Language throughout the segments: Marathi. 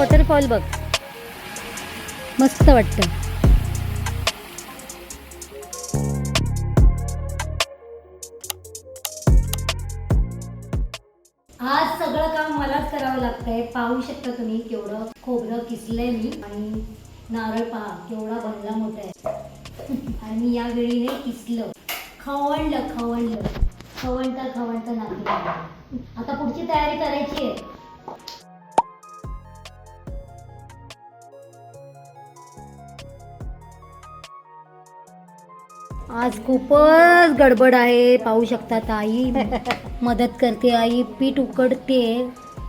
वॉटरफॉल बघ. मस्त वाटतं. आज सगळं काम मलाच करावं लागतंय. पाहू शकता तुम्ही केवढं खोबरं किसलंय मी आणि नारळ पहा केवढा बनला मोठा आहे. आणि मी या वेळीने किसलं. खवणलं खवणलं खवणता खवणता नाकी आता पुढची तयारी करायची आहे. आज खूपच गडबड आहे पाहू शकतात आई मदत करते आई पीठ उकडते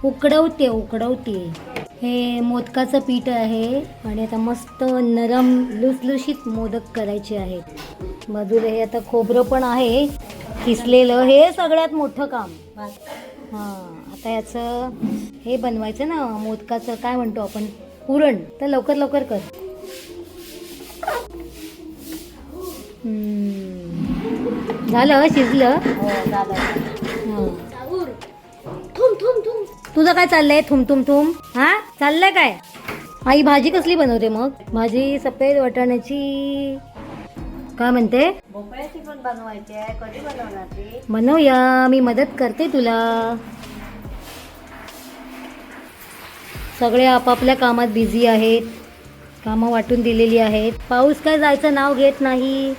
उकडवते उकडवते. हे मोदकाचं पीठ आहे आणि आता मस्त नरम लुसलुशीत मोदक करायचे आहेत. बाजूला हे आता खोबरं पण आहे. किसलेलं हे सगळ्यात मोठं काम. हां आता याचं हे बनवायचं ना मोदकाचं काय म्हणतो आपण? पुरण. तर लवकर लवकर कर. झालं शिजलं? हां. तुझं काय चाललंय? थुम थुम थुम. हा? चाललंय काय? आई भाजी कसली बनवते मग? भाजी सफेद वाटाण्याची. काय म्हणते? भोपळ्याची पण बनवायची आहे. कधी बनवणार ती? बनवूया. मी मदत करते तुला. सगळे आपापल्या कामात बिझी आहेत. कामं वाटून दिलेली आहेत. पाऊस काय जायचं नाव घेत नाही.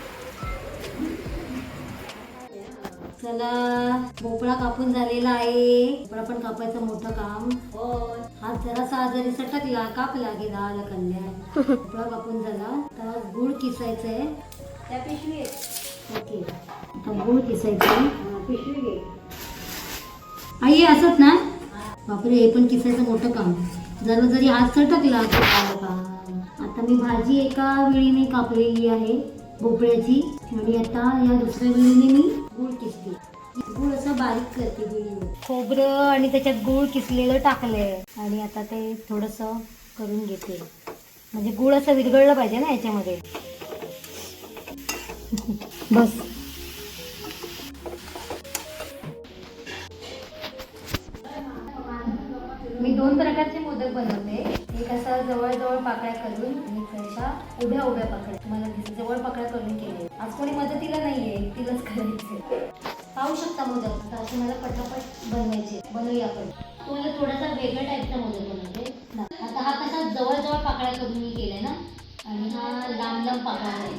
चला भोपळा कापून झालेला आहे. भोपळा पण कापायचं मोठं काम. हात जरासा आजारी सटकला कापला गेला आला कल्याण भोपळा कापून झाला. तर गुळ किसायचंय. त्या पिशवी आहे. ओके. आता गुळ किसायचं पिशवी घे. आई असत ना? बापरे हे पण किसायचं मोठं काम. जरा जरी हात सटकला आता मी भाजी एका वेळीने कापलेली आहे भोपळ्याची. आणि आता या दुसऱ्या वेळीने मी गुळ किसते. गुळ असं बारीक करते खोबरं आणि त्याच्यात गुळ किसलेलं टाकलंय. आणि आता ते थोडंसं करून घेते. म्हणजे गुळ असं विरघळलं पाहिजे ना याच्यामध्ये. बस. मी दोन प्रकारचे मोदक बनवते. एक असा जवळजवळ पाकळ्या करून आणि अशा उभ्या उभ्या पाकळ्या. मला जवळ पाकळ्या करून केले आज कोणी मदतीला नाहीये. तिलाच करायचे पाहू शकता मोदक. आता असे मला पटापट बनवायचे बनवूया आपण. तुम्हाला थोडासा वेगळ्या टाईपचा मोदक बनवते. आता हा कसा जवळ जवळ पाकळ्या करून मी केलाय ना? आणि हा लांब लांब पाकळा आहे.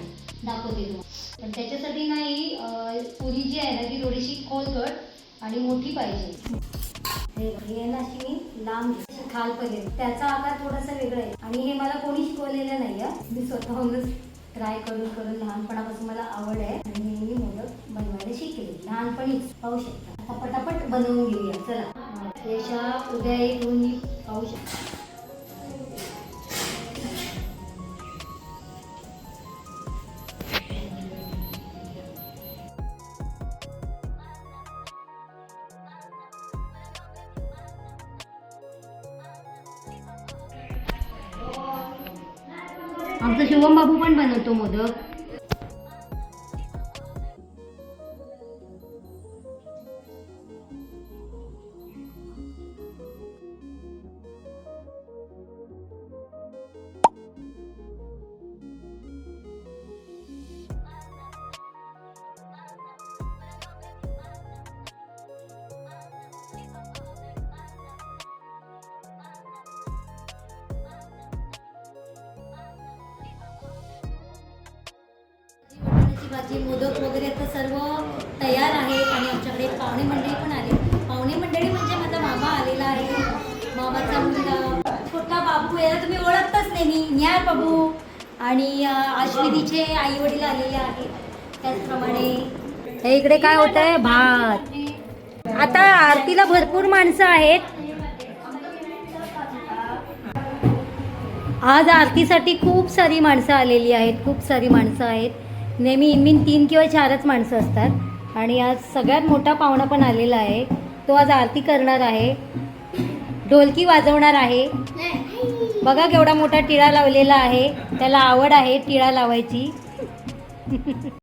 दाखवते तुम्हाला. पण त्याच्यासाठी नाही पुरी जी आहे ना ती थोडीशी खोलगट आणि मोठी पाहिजे. हे आहे ना अशी मी लांब खाल खालपर्यंत. त्याचा आकार थोडासा वेगळा आहे. आणि हे मला कोणी शिकवलेलं नाही मी स्वतःहूनच ट्राय करून करून लहानपणापासून मला आवड आहे. आणि मी मोदक बनवायला शिकले. लहानपणीच. पाहू शकता. आता पटापट बनवून घेऊया. चला. रेषा उद्या एक दोन मी पाहू शकता. आमचा बाबू पण बनवतो मोदक. वाटाण्याची मोदक वगैरे आता सर्व तयार आहेत आणि आमच्याकडे पाहुणे मंडळी पण आले. पाहुणे मंडळी म्हणजे माझा मामा आलेला आहे. मामाचा मुलगा. छोटा बाबू याला तुम्ही ओळखताच नेहमी न्याय बाबू आणि अश्विनीचे आई वडील आलेले आहेत. त्याचप्रमाणे हे इकडे काय होत आहे? भात. आता आरतीला भरपूर माणसं आहेत. आज आरतीसाठी खूप सारी माणसं आलेली आहेत. खूप सारी माणसं आहेत. नेहमी इनमिन तीन किंवा चारच माणसं असतात. आणि आज सगळ्यात मोठा पाहुणा पण आलेला आहे. तो आज आरती करणार आहे. ढोलकी वाजवणार आहे. बघा केवढा मोठा टिळा लावलेला आहे. त्याला आवड आहे टिळा लावायची.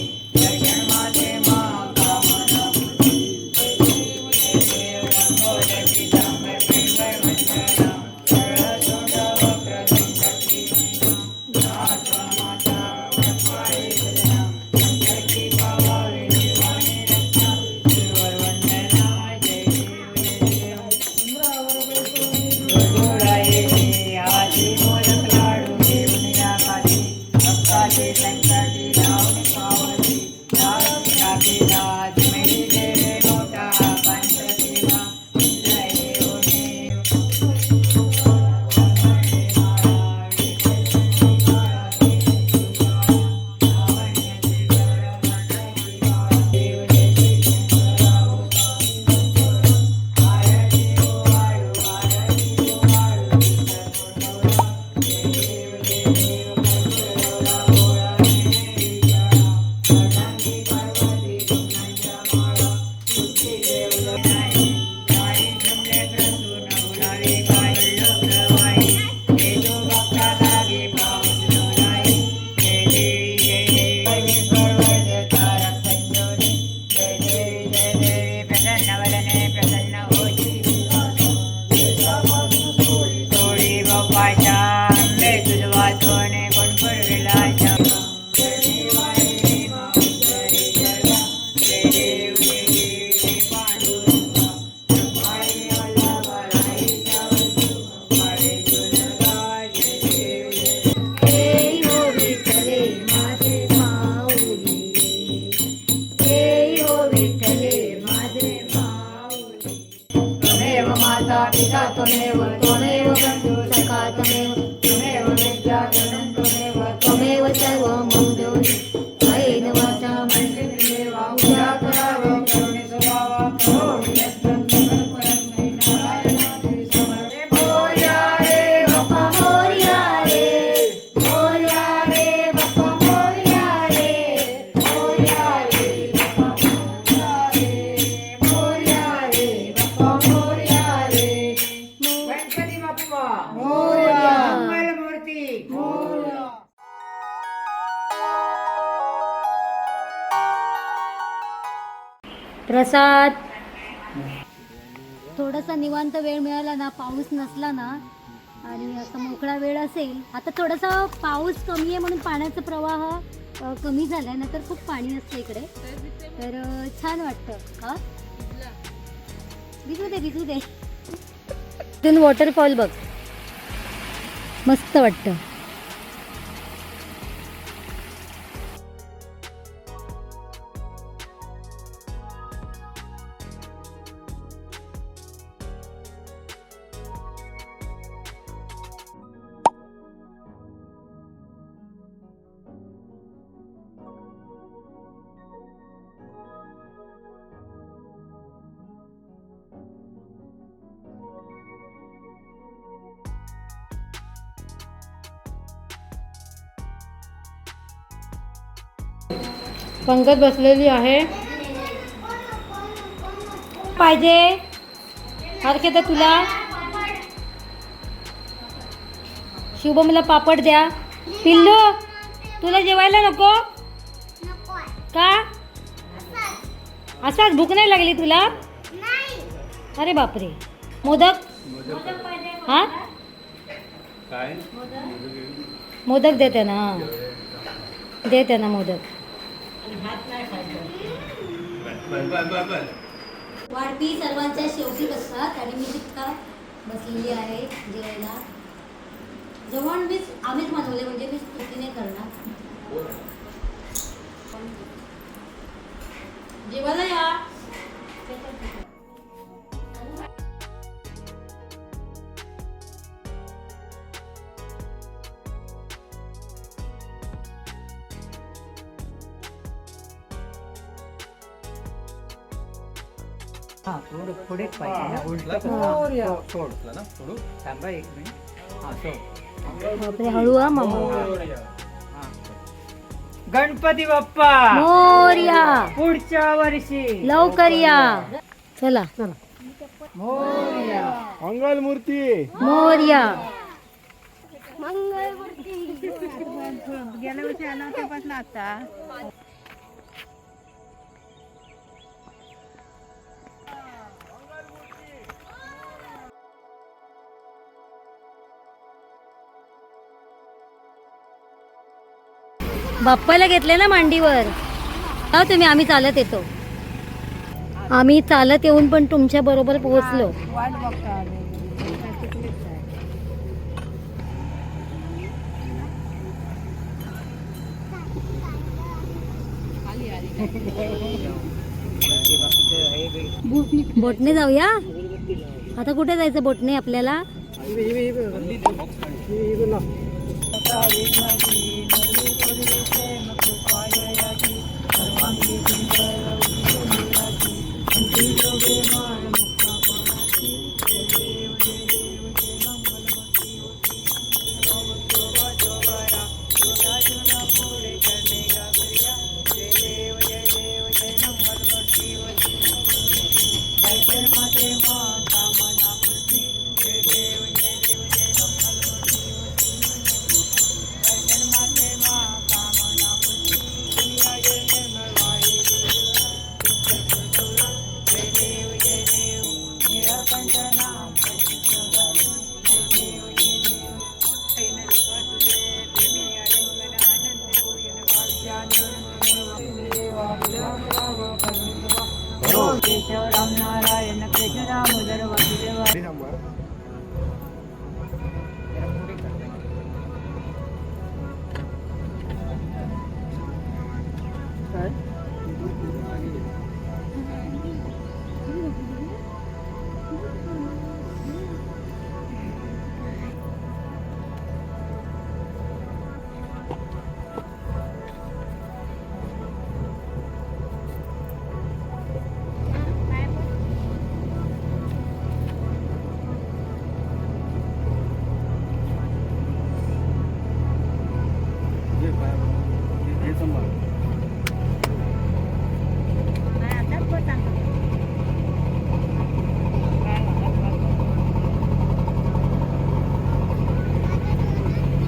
哎。प्रसाद थोडासा निवांत वेळ मिळाला ना पाऊस नसला ना आणि असा मोकळा वेळ असेल आता थोडासा पाऊस कमी आहे म्हणून पाण्याचा प्रवाह कमी झालाय ना तर खूप पाणी असतं इकडे. तर छान वाटतं हा? भिजू दे भिजू दे. तिथून वॉटरफॉल बघ. मस्त वाटतं. पंगत बसलेली आहे. पाहिजे. हरके तर तुला. शुभमला पापड द्या. पिल्लू तुला जेवायला नको? का? असाच भूक नाही लागली तुला? अरे बापरे. मोदक? हा? मोदक दे त्यांना हा. दे त्यांना मोदक. वाढपी सर्वांच्या शेवटी बसतात आणि मी तितका बसलेली आहे जेवायला. जेवण मीच आम्हीच बनवले म्हणजे मी चुकीने करणार. जेवायला हा हा बापरे हळू हा मामा. गणपती बाप्पा! मोर्या. पुढच्या वर्षी. लवकर या. चला. मोरया. मंगलमूर्ती. मोर्या. गेल्या वर्षी आला तेव्हापासून आता. बाप्पाला घेतले ना मांडीवर. हा तुम्ही आम्ही चालत येतो. आम्ही चालत येऊन पण तुमच्या बरोबर पोहोचलो. बोटने जाऊया? आता कुठे जायचं बोटने आपल्याला? I'm gonna be a good girl, I'm gonna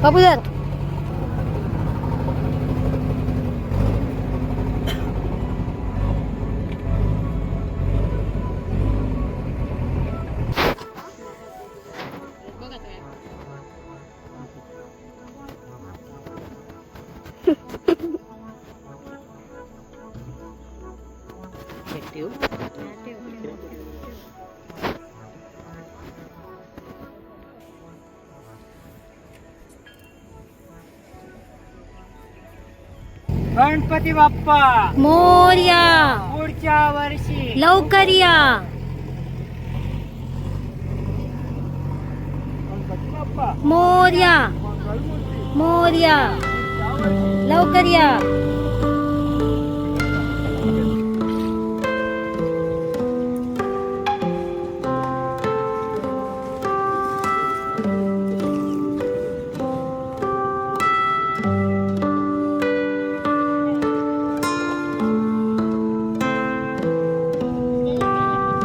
बाबू गणपती बाप्पा. मोर्या. पुढच्या वर्षी. लवकर या. मोर्या. मोर्या. लवकर या.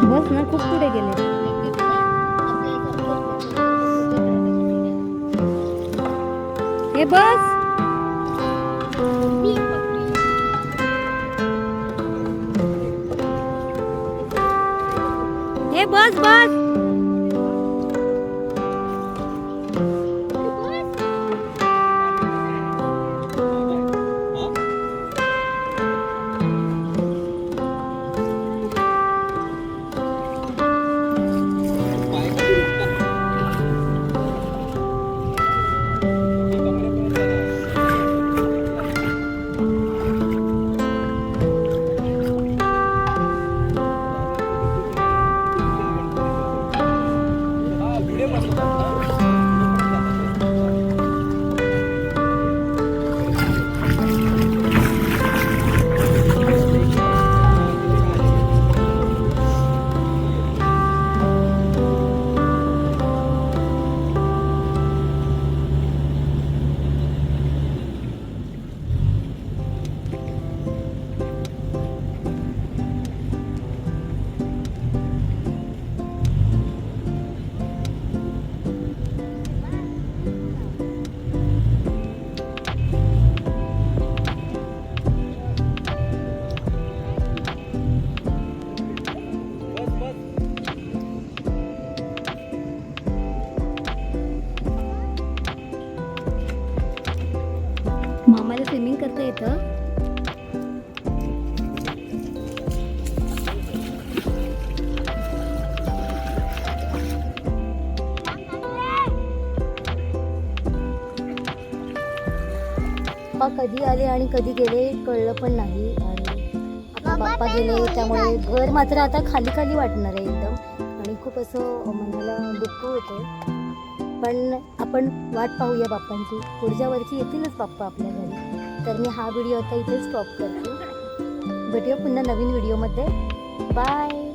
बस ना खूप पुढे गेले. हे बस. हे बस बस. मामाला स्विमिंग करता येतं. पप्पा कधी आले आणि कधी गेले कळलं पण नाही. आणि आता बाप्पा गेले त्यामुळे घर मात्र आता खाली खाली वाटणार आहे एकदम. आणि खूप असं मनाला दुःख होतं पण आपण वाट पाहूया बाप्पांची. पुढच्या वर्षी येतीलच बाप्पा आपल्या घरी. तर मी हा व्हिडिओ आता इथे स्टॉप करते. भेटूया पुन्हा नवीन व्हिडिओमध्ये. बाय